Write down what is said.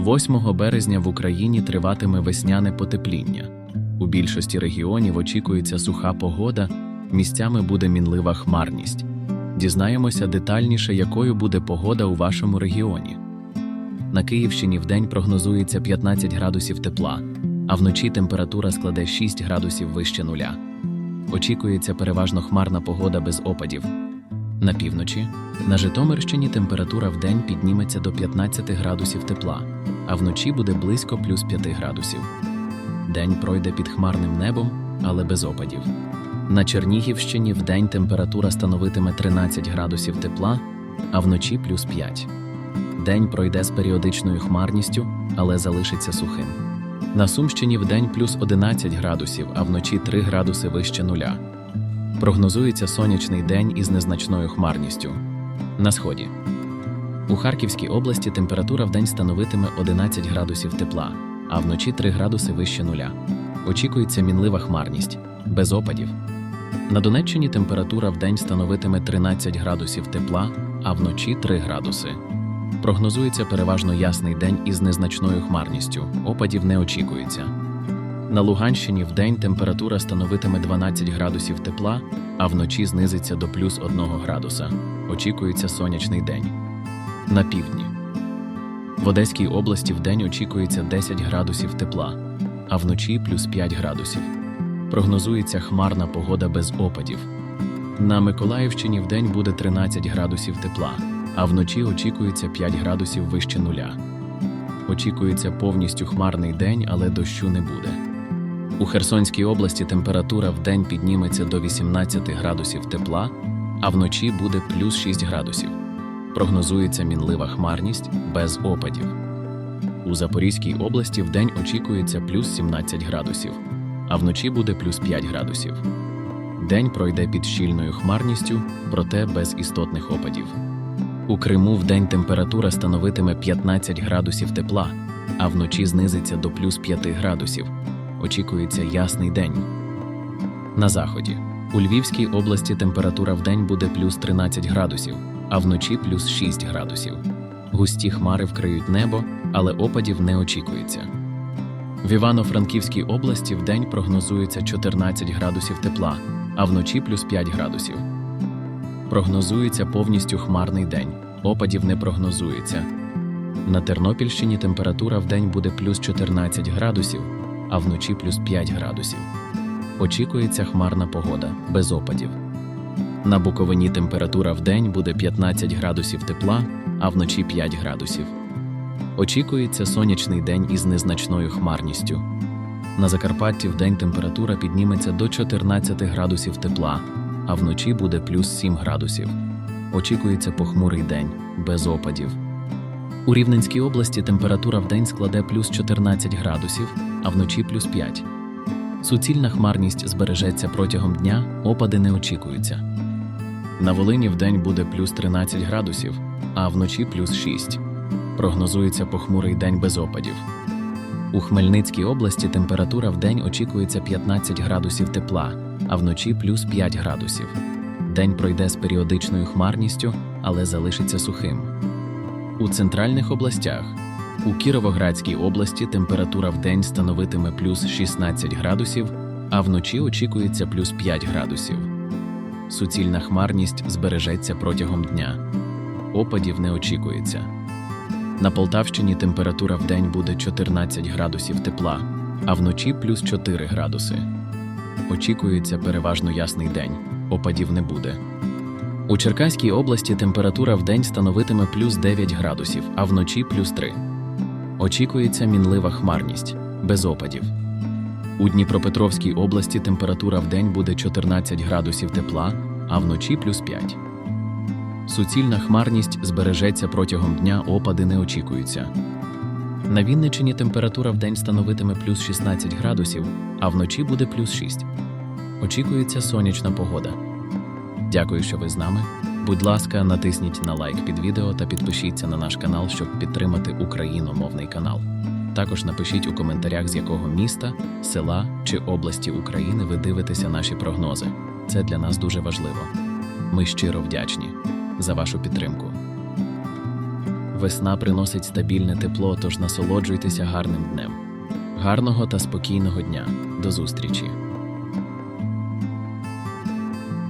8 березня в Україні триватиме весняне потепління. У більшості регіонів очікується суха погода, місцями буде мінлива хмарність. Дізнаємося детальніше, якою буде погода у вашому регіоні. На Київщині вдень прогнозується 15 градусів тепла, а вночі температура складе 6 градусів вище нуля. Очікується переважно хмарна погода без опадів. На півночі на Житомирщині температура вдень підніметься до 15 градусів тепла, а вночі буде близько плюс 5 градусів. День пройде під хмарним небом, але без опадів. На Чернігівщині вдень температура становитиме 13 градусів тепла, а вночі плюс 5. День пройде з періодичною хмарністю, але залишиться сухим. На Сумщині вдень плюс 11 градусів, а вночі 3 градуси вище нуля. Прогнозується сонячний день із незначною хмарністю. На сході. У Харківській області температура вдень становитиме 11 градусів тепла, а вночі 3 градуси вище нуля. Очікується мінлива хмарність, без опадів. На Донеччині температура вдень становитиме 13 градусів тепла, а вночі 3 градуси. Прогнозується переважно ясний день із незначною хмарністю, опадів не очікується. На Луганщині вдень температура становитиме 12 градусів тепла, а вночі знизиться до плюс 1 градуса. Очікується сонячний день. На півдні. В Одеській області вдень очікується 10 градусів тепла, а вночі плюс 5 градусів. Прогнозується хмарна погода без опадів. На Миколаївщині вдень буде 13 градусів тепла, а вночі очікується 5 градусів вище нуля. Очікується повністю хмарний день, але дощу не буде. У Херсонській області температура вдень підніметься до 18 градусів тепла, а вночі буде плюс 6 градусів. Прогнозується мінлива хмарність без опадів. У Запорізькій області вдень очікується плюс 17 градусів, а вночі буде плюс 5 градусів. День пройде під щільною хмарністю, проте без істотних опадів. У Криму вдень температура становитиме 15 градусів тепла, а вночі знизиться до плюс 5 градусів. Очікується ясний день. На заході. У Львівській області температура вдень буде плюс 13 градусів, а вночі плюс 6 градусів. Густі хмари вкриють небо, але опадів не очікується. В Івано-Франківській області вдень прогнозується 14 градусів тепла, а вночі плюс 5 градусів. Прогнозується повністю хмарний день. Опадів не прогнозується. На Тернопільщині температура вдень буде плюс 14 градусів, а вночі плюс 5 градусів. Очікується хмарна погода без опадів. На Буковині температура вдень буде 15 градусів тепла, а вночі 5 градусів. Очікується сонячний день із незначною хмарністю. На Закарпатті вдень температура підніметься до 14 градусів тепла, а вночі буде плюс 7 градусів. Очікується похмурий день без опадів. У Рівненській області температура вдень складе плюс 14 градусів, а вночі плюс 5. Суцільна хмарність збережеться протягом дня, опади не очікуються. На Волині вдень буде плюс 13 градусів, а вночі плюс 6. Прогнозується похмурий день без опадів. У Хмельницькій області температура вдень очікується 15 градусів тепла, а вночі плюс 5 градусів. День пройде з періодичною хмарністю, але залишиться сухим. У центральних областях у Кіровоградській області температура вдень становитиме плюс 16 градусів, а вночі очікується плюс 5 градусів. Суцільна хмарність збережеться протягом дня. Опадів не очікується. На Полтавщині температура вдень буде 14 градусів тепла, а вночі плюс 4 градуси. Очікується переважно ясний день, опадів не буде. У Черкаській області температура вдень становитиме плюс 9 градусів, а вночі плюс 3. Очікується мінлива хмарність, без опадів. У Дніпропетровській області температура вдень буде 14 градусів тепла, а вночі плюс 5. Суцільна хмарність збережеться протягом дня, опади не очікуються. На Вінничині температура вдень становитиме плюс 16 градусів, а вночі буде плюс 6. Очікується сонячна погода. Дякую, що ви з нами. Будь ласка, натисніть на лайк під відео та підпишіться на наш канал, щоб підтримати україномовний канал. Також напишіть у коментарях, з якого міста, села чи області України ви дивитеся наші прогнози. Це для нас дуже важливо. Ми щиро вдячні за вашу підтримку. Весна приносить стабільне тепло, тож насолоджуйтеся гарним днем. Гарного та спокійного дня. До зустрічі!